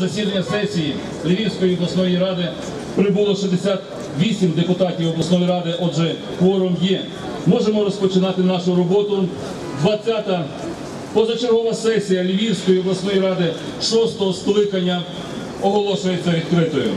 Засідання сесії Львівської обласної ради прибуло 68 депутатів обласної ради, отже, кворум є. Можемо розпочинати нашу роботу. 20-та позачергова сесія Львівської обласної ради 6-го скликання оголошується відкритою.